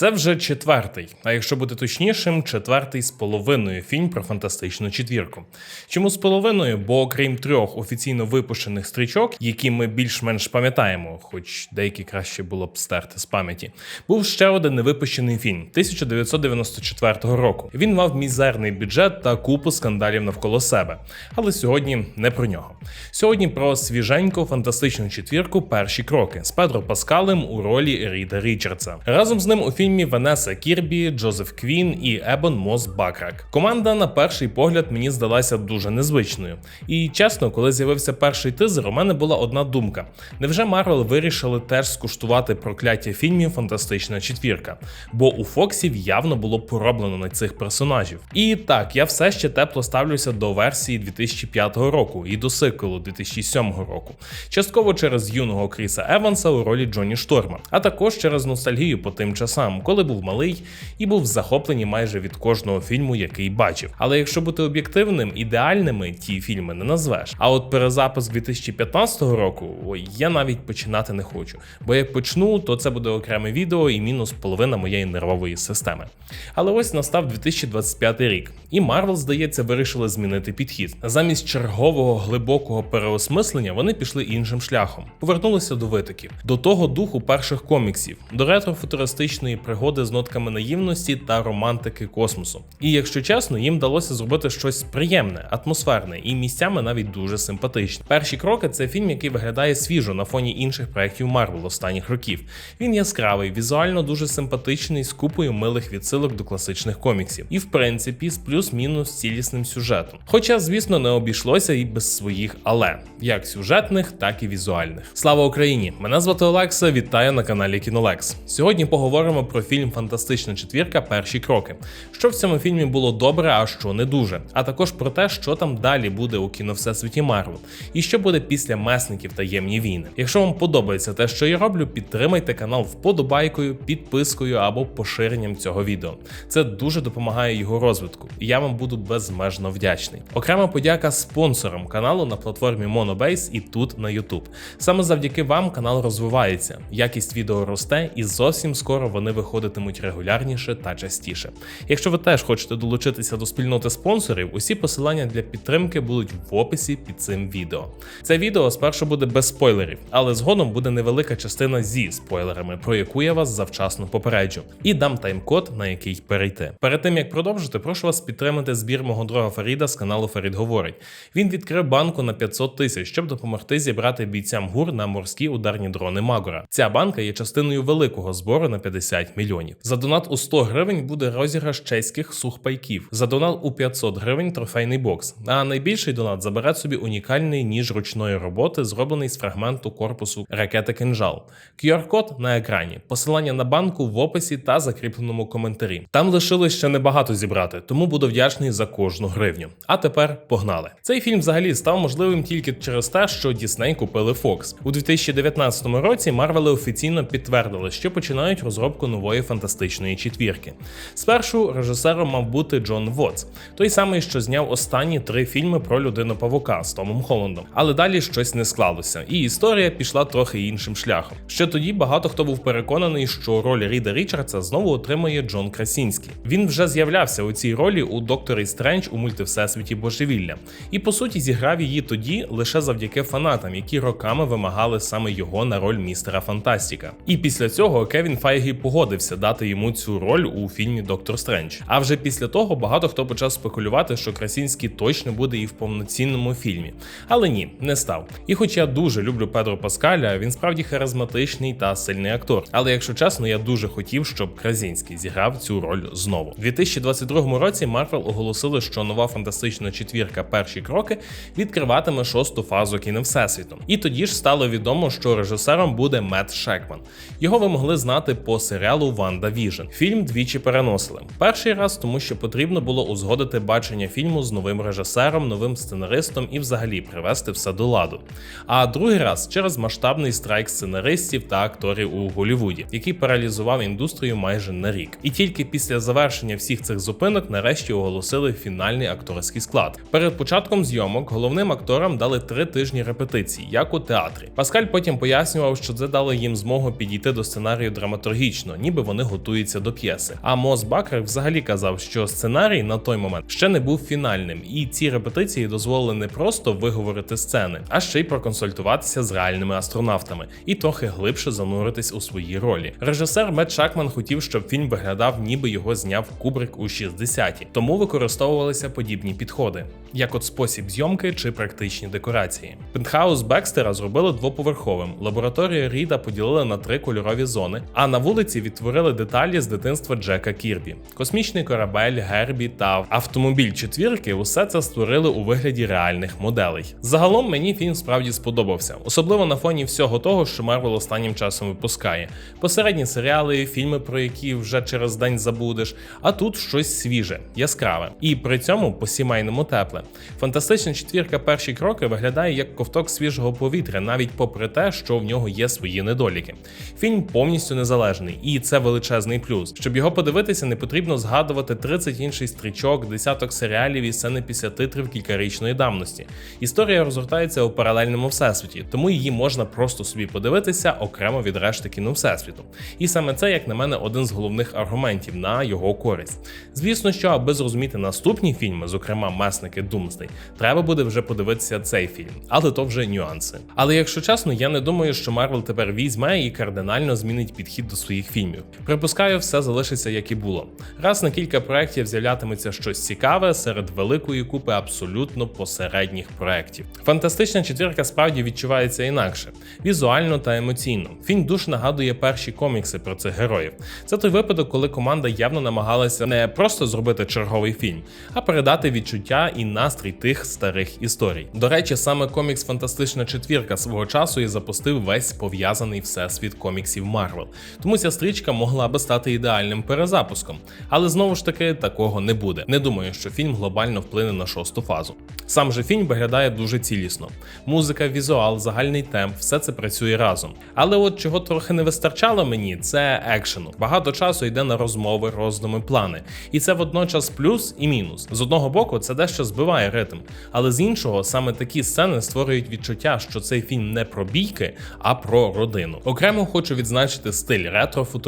Це вже четвертий, а якщо бути точнішим, четвертий з половиною фільм про фантастичну четвірку. Чому з половиною? Бо окрім трьох офіційно випущених стрічок, які ми більш-менш пам'ятаємо, хоч деякі краще було б стерти з пам'яті, був ще один невипущений фільм 1994 року. Він мав мізерний бюджет та купу скандалів навколо себе. Але сьогодні не про нього. Сьогодні про свіженьку фантастичну четвірку перші кроки з Педро Паскалем у ролі Ріда Річардса. Разом з ним у фільмі Ванеса Кірбі, Джозеф Квін і Ебон Мос Бакрак. Команда на перший погляд мені здалася дуже незвичною. І чесно, коли з'явився перший тизер, у мене була одна думка: невже Марвел вирішили теж скуштувати прокляття фільмів Фантастична четвірка? Бо у Фоксів явно було пороблено на цих персонажів. І так, я все ще тепло ставлюся до версії 2005 року і до сиквелу 2007 року. Частково через юного Кріса Еванса у ролі Джоні Шторма, а також через ностальгію по тим часам, коли був малий і був захоплений майже від кожного фільму, який бачив. Але якщо бути об'єктивним, ідеальними ті фільми не назвеш. А от перезапис 2015 року, ой, я навіть починати не хочу. Бо як почну, то це буде окреме відео і мінус половина моєї нервової системи. Але ось настав 2025 рік, і Марвел, здається, вирішили змінити підхід. Замість чергового глибокого переосмислення вони пішли іншим шляхом, повернулися до витоків, до того духу перших коміксів, до ретро-футуристичної пригоди з нотками наївності та романтики космосу. І якщо чесно, їм вдалося зробити щось приємне, атмосферне і місцями навіть дуже симпатичне. Перші кроки це фільм, який виглядає свіжо на фоні інших проєктів Марвел останніх років. Він яскравий, візуально дуже симпатичний, з купою милих відсилок до класичних коміксів, і в принципі з плюс-мінус цілісним сюжетом. Хоча, звісно, не обійшлося і без своїх але як сюжетних, так і візуальних. Слава Україні! Мене звати Олекса. Вітаю на каналі Кінолекс. Сьогодні поговоримо про фільм Фантастична четвірка. Перші кроки. Що в цьому фільмі було добре, а що не дуже. А також про те, що там далі буде у кіно Всесвіті Марвел, і що буде після месників таємні війни. Якщо вам подобається те, що я роблю, підтримайте канал вподобайкою, підпискою або поширенням цього відео. Це дуже допомагає його розвитку, і я вам буду безмежно вдячний. Окрема подяка спонсорам каналу на платформі Monobase і тут на YouTube. Саме завдяки вам канал розвивається, якість відео росте, і зовсім скоро вони виходитимуть регулярніше та частіше. Якщо ви теж хочете долучитися до спільноти спонсорів, усі посилання для підтримки будуть в описі під цим відео. Це відео спершу буде без спойлерів, але згодом буде невелика частина зі спойлерами, про яку я вас завчасно попереджу, і дам тайм-код, на який перейти. Перед тим як продовжити, прошу вас підтримати збір мого друга Фаріда з каналу Фарід Говорить. Він відкрив банку на 500 тисяч, щоб допомогти зібрати бійцям гур на морські ударні дрони Магора. Ця банка є частиною великого збору на 50 мільйонів. За донат у 100 гривень буде розіграш чеських сухпайків. За донат у 500 гривень трофейний бокс. А найбільший донат забере собі унікальний ніж ручної роботи, зроблений з фрагменту корпусу ракети кинжал. QR-код на екрані, посилання на банку в описі та закріпленому коментарі. Там лишилось ще небагато зібрати, тому буду вдячний за кожну гривню. А тепер погнали. Цей фільм взагалі став можливим тільки через те, що Дісней купили Fox. у 2019 році. Марвели офіційно підтвердили, що починають розробку нової фантастичної четвірки. Спершу режисером мав бути Джон Вотс, той самий, що зняв останні три фільми про людину павука з Томом Холландом. Але далі щось не склалося, і історія пішла трохи іншим шляхом. Ще тоді багато хто був переконаний, що роль Ріда Річардса знову отримає Джон Красінський. Він вже з'являвся у цій ролі у Докторі Стрендж у мультивсесвіті Божевілля, і по суті зіграв її тоді лише завдяки фанатам, які роками вимагали саме його на роль містера Фантастіка. І після цього Кевін Файгі погодився дати йому цю роль у фільмі Доктор Стрендж. А вже після того багато хто почав спекулювати, що Красінський точно буде і в повноцінному фільмі. Але ні, не став. І хоч я дуже люблю Педро Паскаля, він справді харизматичний та сильний актор. Але якщо чесно, я дуже хотів, щоб Красінський зіграв цю роль знову. У 2022 році Марвел оголосили, що нова фантастична четвірка перші кроки відкриватиме шосту фазу кіно Всесвіту. І тоді ж стало відомо, що режисером буде Мет Шекман. Його ви могли знати по серіалу Ванда Віжн. Фільм двічі переносили. Перший раз, тому що потрібно було узгодити бачення фільму з новим режисером, новим сценаристом і взагалі привести все до ладу. А другий раз через масштабний страйк сценаристів та акторів у Голлівуді, який паралізував індустрію майже на рік. І тільки після завершення всіх цих зупинок нарешті оголосили фінальний акторський склад. Перед початком зйомок головним акторам дали три тижні репетицій, як у театрі. Паскаль потім пояснював, що це дало їм змогу підійти до сценарію драматургічно, ніби вони готуються до п'єси. А Мос Бакер взагалі казав, що сценарій на той момент ще не був фінальним, і ці репетиції дозволили не просто виговорити сцени, а ще й проконсультуватися з реальними астронавтами і трохи глибше зануритись у свої ролі. Режисер Мет Шакман хотів, щоб фільм виглядав, ніби його зняв Кубрик у 60-ті, тому використовувалися подібні підходи, як от спосіб зйомки чи практичні декорації. Пентхаус Бекстера зробили двоповерховим. Лабораторію Ріда поділили на три кольорові зони, а на вулиці відтворили деталі з дитинства Джека Кірбі. Космічний корабель, Гербі та автомобіль четвірки усе це створили у вигляді реальних моделей. Загалом мені фільм справді сподобався, особливо на фоні всього того, що Марвел останнім часом випускає. Посередні серіали, фільми, про які вже через день забудеш. А тут щось свіже, яскраве, і при цьому по сімейному тепле. Фантастична четвірка перші кроки виглядає як ковток свіжого повітря, навіть попри те, що в нього є свої недоліки. Фільм повністю незалежний, і це величезний плюс. Щоб його подивитися, не потрібно згадувати 30 інших стрічок, десяток серіалів і сцени після титрів кількарічної давності. Історія розгортається у паралельному всесвіті, тому її можна просто собі подивитися окремо від решти кіно всесвіту. І саме це, як на мене, один з головних аргументів на його користь. Звісно, що аби зрозуміти наступні фільми, зокрема Месники Думсний, треба буде вже подивитися цей фільм, але то вже нюанси. Але якщо чесно, я не думаю, що Марвел тепер візьме і кардинально змінить підхід до своїх фільмів. Припускаю, все залишиться як і було. Раз на кілька проєктів з'являтиметься щось цікаве серед великої купи абсолютно посередніх проєктів. Фантастична четвірка справді відчувається інакше, візуально та емоційно. Фільм дуже нагадує перші комікси про цих героїв. Це той випадок, коли команда явно намагалася не просто зробити черговий фільм, а передати відчуття і настрій тих старих історій. До речі, саме комікс Фантастична четвірка свого часу і запустив весь пов'язаний всесвіт коміксів Марвел. Тому ця стрічка могла би стати ідеальним перезапуском. Але знову ж таки такого не буде. Не думаю, що фільм глобально вплине на шосту фазу. Сам же фільм виглядає дуже цілісно. Музика, візуал, загальний темп, все це працює разом. Але от чого трохи не вистачало мені, це екшену. Багато часу йде на розмови, роздуми, плани. І це водночас плюс і мінус. З одного боку, це дещо збиває ритм, але з іншого, саме такі сцени створюють відчуття, що цей фільм не про бійки, а про родину. Окремо хочу відзначити стиль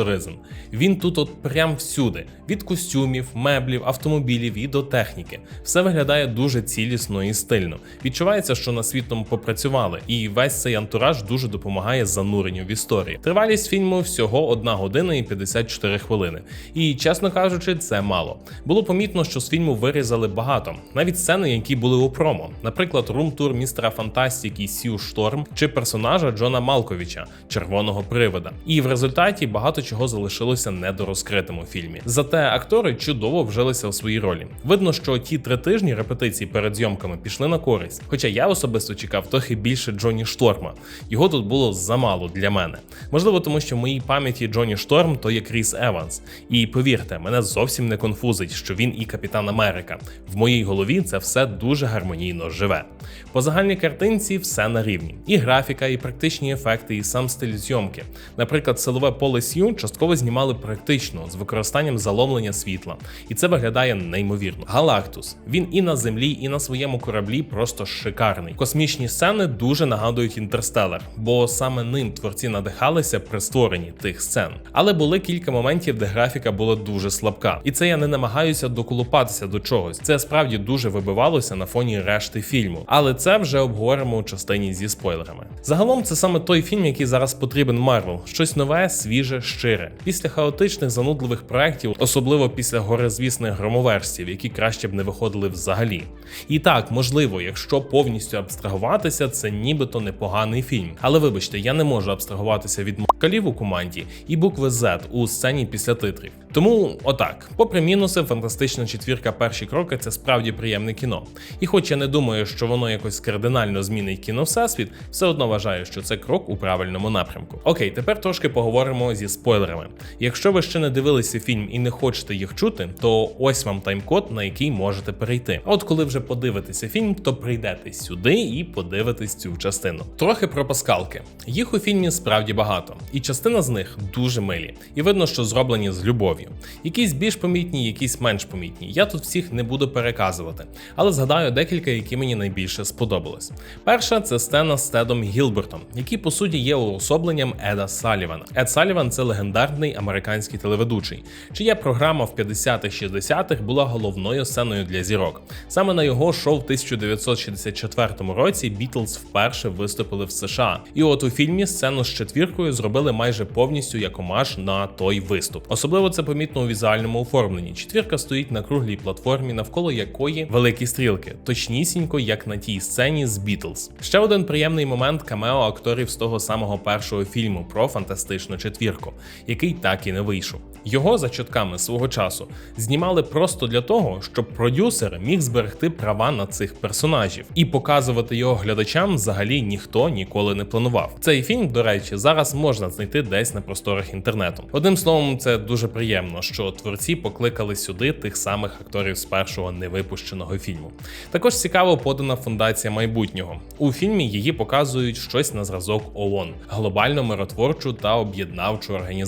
ретро-футуризм. Він тут от прям всюди: від костюмів, меблів, автомобілів і до техніки. Все виглядає дуже цілісно і стильно. Відчувається, що на світом попрацювали, і весь цей антураж дуже допомагає зануренню в історії. Тривалість фільму всього 1 година і 54 хвилини. І чесно кажучи, це мало. Було помітно, що з фільму вирізали багато, навіть сцени, які були у промо, наприклад, рум-тур містера Фантастіки Сью Шторм чи персонажа Джона Малковича, червоного привода. І в результаті багато чого залишилося недорозкритим у фільмі. Зате актори чудово вжилися в свої ролі. Видно, що ті три тижні репетицій перед зйомками пішли на користь. Хоча я особисто чекав трохи більше Джоні Шторма. Його тут було замало для мене. Можливо, тому що в моїй пам'яті Джоні Шторм то є Кріс Еванс. І повірте, мене зовсім не конфузить, що він і Капітан Америка. В моїй голові це все дуже гармонійно живе. По загальній картинці все на рівні: і графіка, і практичні ефекти, і сам стиль зйомки. Наприклад, силове поле Сью частково знімали практично з використанням заломлення світла, і це виглядає неймовірно. Галактус він і на землі, і на своєму кораблі просто шикарний. Космічні сцени дуже нагадують інтерстелар, бо саме ним творці надихалися при створенні тих сцен. Але були кілька моментів, де графіка була дуже слабка, і це я не намагаюся доколупатися до чогось. Це справді дуже вибивалося на фоні решти фільму. Але це вже обговоримо у частині зі спойлерами. Загалом, це саме той фільм, який зараз потрібен Марвел. Щось нове, свіже, щире. Після хаотичних занудливих проєктів, особливо після горизвісних громоверсів, які краще б не виходили взагалі. І так, можливо, якщо повністю абстрагуватися, це нібито непоганий фільм. Але вибачте, я не можу абстрагуватися від мкалів у команді і букви Z у сцені після титрів. Тому, отак, попри мінуси, фантастична четвірка перші кроки це справді приємне кіно. І хоч я не думаю, що воно якось кардинально змінить кіно всесвіт, все одно вважаю, що це крок у правильному напрямку. Окей, тепер трошки поговоримо зі спойлерами. Якщо ви ще не дивилися фільм і не хочете їх чути, то ось вам тайм-код, на який можете перейти. А от коли вже подивитеся фільм, то прийдете сюди і подивитесь цю частину. Трохи про паскалки. Їх у фільмі справді багато, і частина з них дуже милі. І видно, що зроблені з любов'ю. Якісь більш помітні, якісь менш помітні. Я тут всіх не буду переказувати, але згадаю декілька, які мені найбільше сподобались. Перша це сцена з Тедом Гілбертом, який по суті є уособленням Еда Салівана. Ед Саліван це легендарний американський телеведучий, чия програма в 50-х-60-х була головною сценою для зірок. Саме на його шоу в 1964 році Бітлз вперше виступили в США. І от у фільмі сцену з четвіркою зробили майже повністю як омаж на той виступ. Особливо це помітно у візуальному оформленні. Четвірка стоїть на круглій платформі, навколо якої великі стрілки, точнісінько, як на тій сцені з Бітлз. Ще один приємний момент камео акторів з того самого першого фільму про фантастичну четвірку, який так і не вийшов. Його за чутками свого часу знімали просто для того, щоб продюсер міг зберегти права на цих персонажів, і показувати його глядачам взагалі ніхто ніколи не планував. Цей фільм, до речі, зараз можна знайти десь на просторах інтернету. Одним словом, це дуже приємно, що творці покликали сюди тих самих акторів з першого невипущеного фільму. Також цікаво подана фундація майбутнього. У фільмі її показують щось на зразок ООН – глобальну миротворчу та об'єднавчу організацію.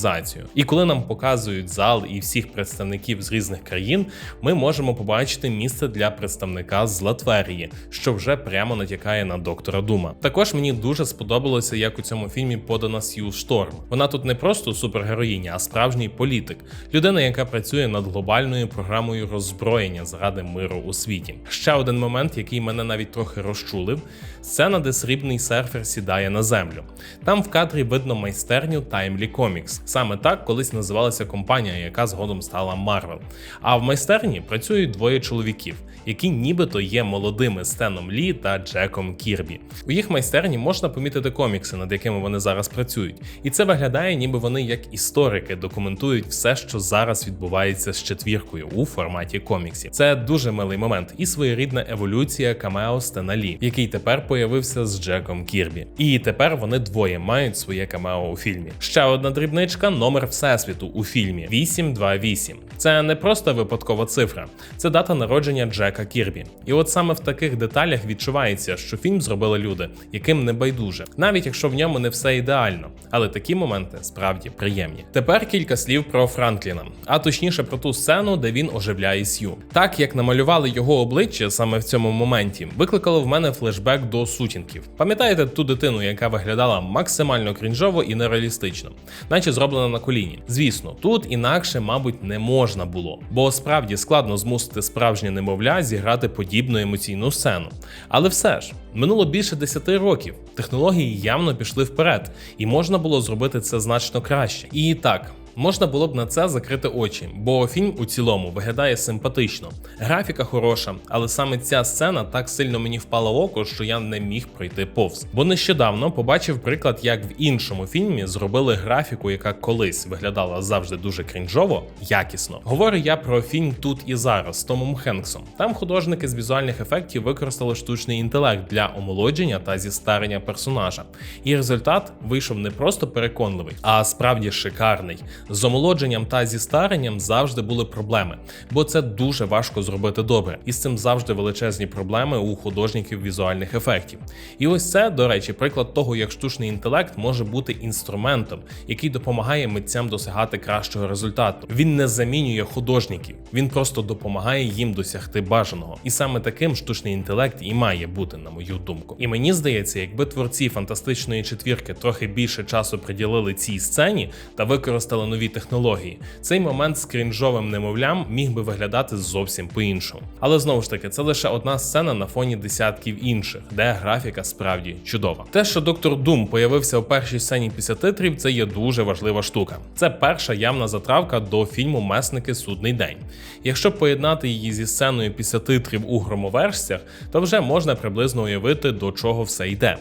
І коли нам показують зал і всіх представників з різних країн, ми можемо побачити місце для представника з Латверії, що вже прямо натякає на доктора Дума. Також мені дуже сподобалося, як у цьому фільмі подана Сью Шторм. Вона тут не просто супергероїня, а справжній політик, людина, яка працює над глобальною програмою роззброєння заради миру у світі. Ще один момент, який мене навіть трохи розчулив: сцена, де срібний серфер сідає на землю. Там в кадрі видно майстерню Timely Comics. Саме так колись називалася компанія, яка згодом стала Marvel. А в майстерні працюють двоє чоловіків, які нібито є молодими Стеном Лі та Джеком Кірбі. У їх майстерні можна помітити комікси, над якими вони зараз працюють, і це виглядає, ніби вони як історики документують все, що зараз відбувається з четвіркою у форматі коміксів. Це дуже милий момент і своєрідна еволюція камео Стена Лі, який тепер появився з Джеком Кірбі. І тепер вони двоє мають своє камео у фільмі. Ще одна дрібничка номер всесвіту у фільмі 828. Це не просто випадкова цифра, це дата народження Джека Кірбі. І от саме в таких деталях відчувається, що фільм зробили люди, яким не байдуже, навіть якщо в ньому не все ідеально. Але такі моменти справді приємні. Тепер кілька слів про Франкліна, а точніше про ту сцену, де він оживляє Сью. Так як намалювали його обличчя саме в цьому моменті, викликало в мене флешбек до сутінків. Пам'ятаєте ту дитину, яка виглядала максимально крінжово і нереалістично, наче зроблена на коліні. Звісно, тут інакше, мабуть, не можна було, бо справді складно змусити справжнє немовля зіграти подібну емоційну сцену. Але все ж, минуло більше 10 років, технології явно пішли вперед, і можна було зробити це значно краще. І так. Можна було б на це закрити очі, бо фільм у цілому виглядає симпатично. Графіка хороша, але саме ця сцена так сильно мені впала в око, що я не міг пройти повз. Бо нещодавно побачив приклад, як в іншому фільмі зробили графіку, яка колись виглядала завжди дуже крінжово, якісно. Говорю я про фільм тут і зараз з Томом Хенксом. Там художники з візуальних ефектів використали штучний інтелект для омолодження та зістарення персонажа. І результат вийшов не просто переконливий, а справді шикарний. З омолодженням та зі старенням завжди були проблеми, бо це дуже важко зробити добре, і з цим завжди величезні проблеми у художників візуальних ефектів. І ось це, до речі, приклад того, як штучний інтелект може бути інструментом, який допомагає митцям досягати кращого результату. Він не замінює художників, він просто допомагає їм досягти бажаного. І саме таким штучний інтелект і має бути, на мою думку. І мені здається, якби творці фантастичної четвірки трохи більше часу приділили цій сцені та використали нові технології, цей момент з крінжовим немовлям міг би виглядати зовсім по-іншому. Але знову ж таки, це лише одна сцена на фоні десятків інших, де графіка справді чудова. Те, що доктор Дум появився у першій сцені після титрів, це є дуже важлива штука. Це перша явна затравка до фільму Месники Судний день. Якщо поєднати її зі сценою після титрів у громоверсях, то вже можна приблизно уявити, до чого все йде.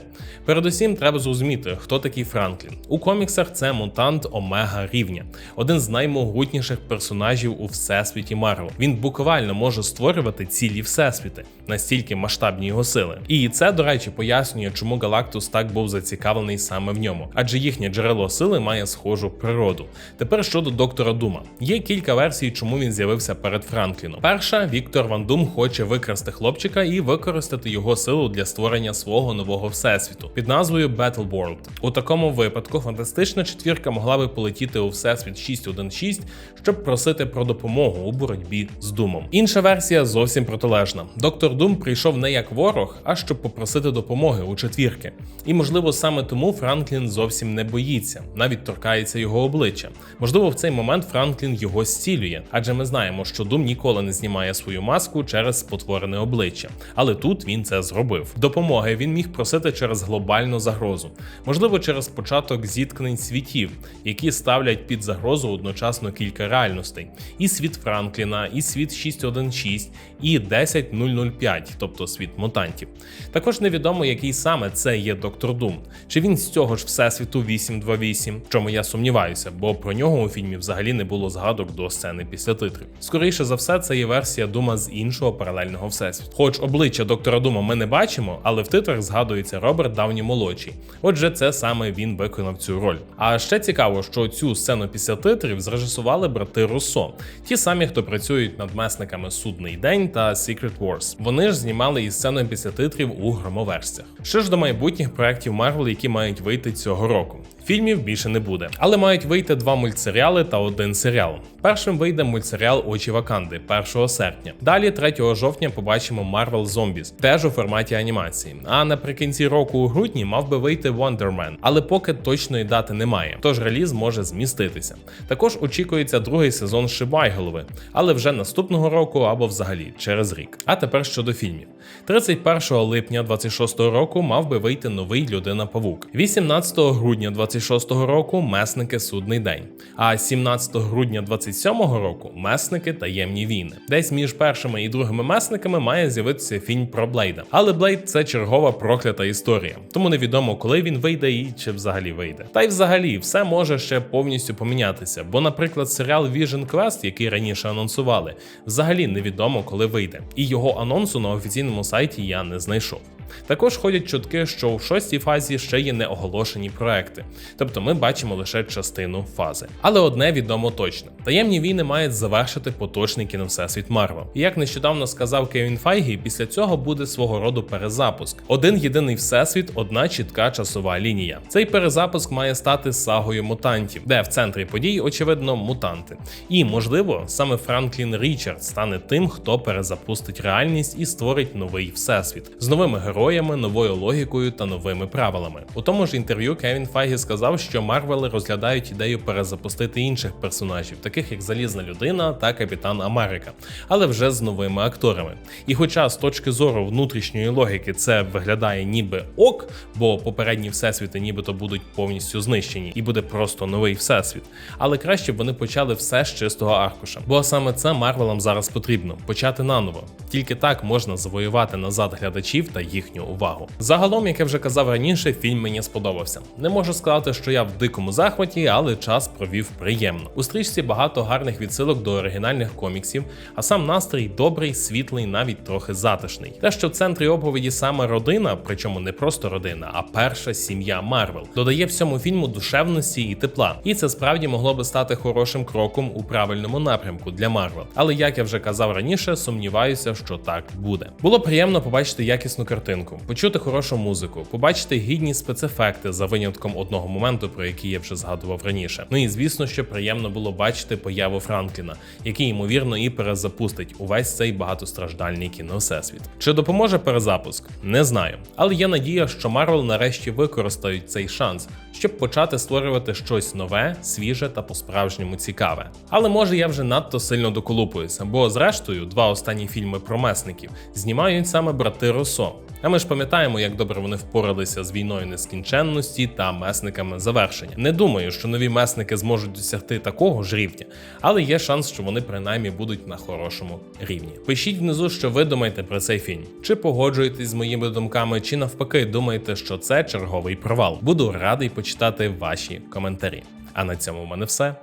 Передусім, треба зрозуміти, хто такий Франклін. У коміксах це мутант Омега рівня, один з наймогутніших персонажів у всесвіті Марвел. Він буквально може створювати цілі всесвіти, настільки масштабні його сили. І це, до речі, пояснює, чому Галактус так був зацікавлений саме в ньому, адже їхнє джерело сили має схожу природу. Тепер щодо доктора Дума, є кілька версій, чому він з'явився перед Франкліном. Перша Віктор Ван Дум хоче викрасти хлопчика і використати його силу для створення свого нового всесвіту під назвою Battle World. У такому випадку фантастична четвірка могла би полетіти у всесвіт всесвіт 616, щоб просити про допомогу у боротьбі з Думом. Інша версія зовсім протилежна. Доктор Дум прийшов не як ворог, а щоб попросити допомоги у четвірки. І можливо саме тому Франклін зовсім не боїться, навіть торкається його обличчя. Можливо, в цей момент Франклін його зцілює, адже ми знаємо, що Дум ніколи не знімає свою маску через спотворене обличчя. Але тут він це зробив. Допомоги він міг просити через глобальну загрозу, можливо, через початок зіткнень світів, які ставлять під загрозу одночасно кілька реальностей: і світ Франкліна, і світ 616, і 10005, тобто світ мутантів. Також невідомо, який саме це є доктор Дум, чи він з цього ж всесвіту 828, в чому я сумніваюся, бо про нього у фільмі взагалі не було згадок до сцени після титрів. Скоріше за все, це є версія Дума з іншого паралельного всесвіту. Хоч обличчя доктора Дума ми не бачимо, але в титрах згадується Роберт Дауні молодший. Отже, це саме він виконав цю роль. А ще цікаво, що цю сцену після титрів зрежисували брати Руссо, ті самі, хто працюють над месниками Судний день та Secret Wars. Вони ж знімали і сцену після титрів у громоверсях. Що ж до майбутніх проєктів Марвел, які мають вийти цього року. Фільмів більше не буде, але мають вийти два мультсеріали та один серіал. Першим вийде мультсеріал Очі Ваканди 1 серпня. Далі, 3 жовтня, побачимо Marvel Zombies, теж у форматі анімації. А наприкінці року у грудні мав би вийти Wonder Man, але поки точної дати немає, тож реліз може зміститися. Також очікується другий сезон Шибайголови, але вже наступного року або взагалі через рік. А тепер щодо фільмів. 31 липня 26 року мав би вийти новий Людина Павук. 18 грудня 26 року месники Судний день. А 17 грудня 27-го року месники таємні війни. Десь між першими і другими месниками має з'явитися фільм про Блейда. Але Блейд це чергова проклята історія, тому невідомо, коли він вийде і чи взагалі вийде. Та й взагалі все може ще повністю помінятися. Бо, наприклад, серіал Vision Quest, який раніше анонсували, взагалі невідомо, коли вийде. І його анонсу на офіційному сайті я не знайшов. Також ходять чутки, що в шостій фазі ще є неоголошені проекти, тобто ми бачимо лише частину фази. Але одне відомо точно: таємні війни мають завершити поточний кіновсесвіт Марвел. І як нещодавно сказав Кевін Файгі, після цього буде свого роду перезапуск. Один єдиний всесвіт, одна чітка часова лінія. Цей перезапуск має стати сагою мутантів, де в центрі подій, очевидно, мутанти. І можливо, саме Франклін Річард стане тим, хто перезапустить реальність і створить новий всесвіт з новими героями героями, новою логікою та новими правилами. У тому ж інтерв'ю Кевін Файгі сказав, що Марвели розглядають ідею перезапустити інших персонажів, таких як Залізна людина та Капітан Америка, але вже з новими акторами. І хоча з точки зору внутрішньої логіки це виглядає ніби ок, бо попередні всесвіти нібито будуть повністю знищені, і буде просто новий всесвіт. Але краще б вони почали все з чистого аркуша. Бо саме це Марвелам зараз потрібно почати наново. Тільки так можна завоювати назад глядачів та їхню увагу. Загалом, як я вже казав раніше, фільм мені сподобався. Не можу сказати, що я в дикому захваті, але час провів приємно. У стрічці багато гарних відсилок до оригінальних коміксів, а сам настрій добрий, світлий, навіть трохи затишний. Те, що в центрі оповіді саме родина, причому не просто родина, а перша сім'я Марвел, додає всьому фільму душевності і тепла. І це справді могло би стати хорошим кроком у правильному напрямку для Марвел. Але як я вже казав раніше, сумніваюся, що так буде. Було приємно побачити якісну картинку, почути хорошу музику, побачити гідні спецефекти за винятком одного моменту, про який я вже згадував раніше. Ну і звісно, що приємно було бачити появу Франкліна, який ймовірно і перезапустить увесь цей багатостраждальний кіновсесвіт. Чи допоможе перезапуск? Не знаю, але є надія, що Марвел нарешті використають цей шанс, щоб почати створювати щось нове, свіже та по-справжньому цікаве. Але може я вже надто сильно доколупуюся, бо зрештою два останні фільми про месників знімають саме брати Росо. А ми ж пам'ятаємо, як добре вони впоралися з війною нескінченності та месниками завершення. Не думаю, що нові месники зможуть досягти такого ж рівня, але є шанс, що вони принаймні будуть на хорошому рівні. Пишіть внизу, що ви думаєте про цей фільм. Чи погоджуєтесь з моїми думками, чи навпаки думаєте, що це черговий провал. Буду радий почитати ваші коментарі. А на цьому в мене все.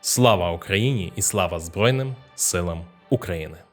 Слава Україні і слава Збройним силам України!